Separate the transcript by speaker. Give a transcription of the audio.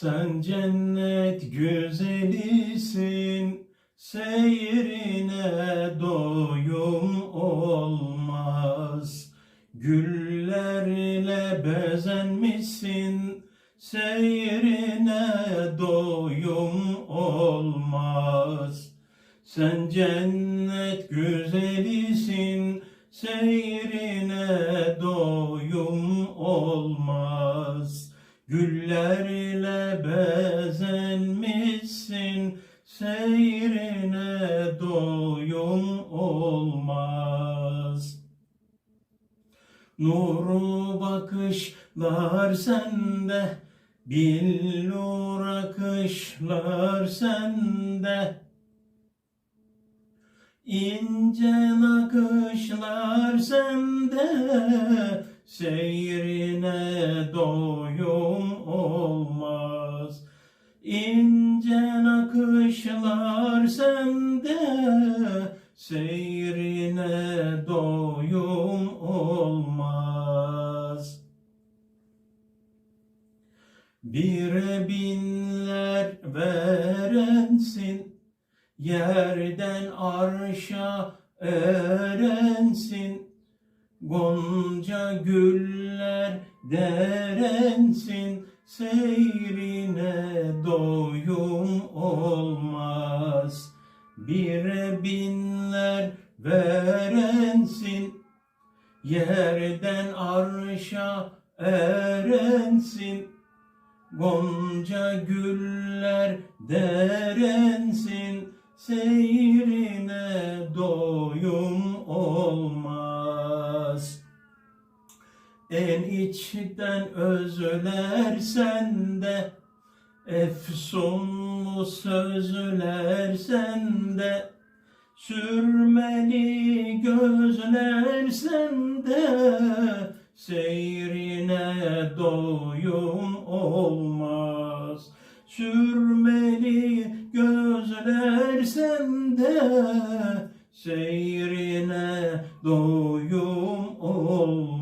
Speaker 1: Sen cennet güzelisin, seyrine doyum olmaz. Güllerle bezenmişsin, seyrine doyum olmaz. Sen cennet güzelisin, seyrine doyum olmaz. Güllerle bezenmişsin, seyrine doyum olmaz. Nurlu bakışlar sende, billur akışlar sende. İnce nakışlar sende, seyrine doyum. İnce nakışlar sende, seyrine doyum olmaz. Bire binler verensin, Yerden arşa erensin, Gonca güller derensin, Seyrine doyum olmaz. Bire binler verensin, Yerden arşa erensin, Gonca güller derensin, seyrine doyum olmaz. En içten özlersen de, efsunlu sözler sende, sürmeli gözler sende, seyrine doyum olmaz. Sürmeli gözler sende, seyrine doyum olmaz.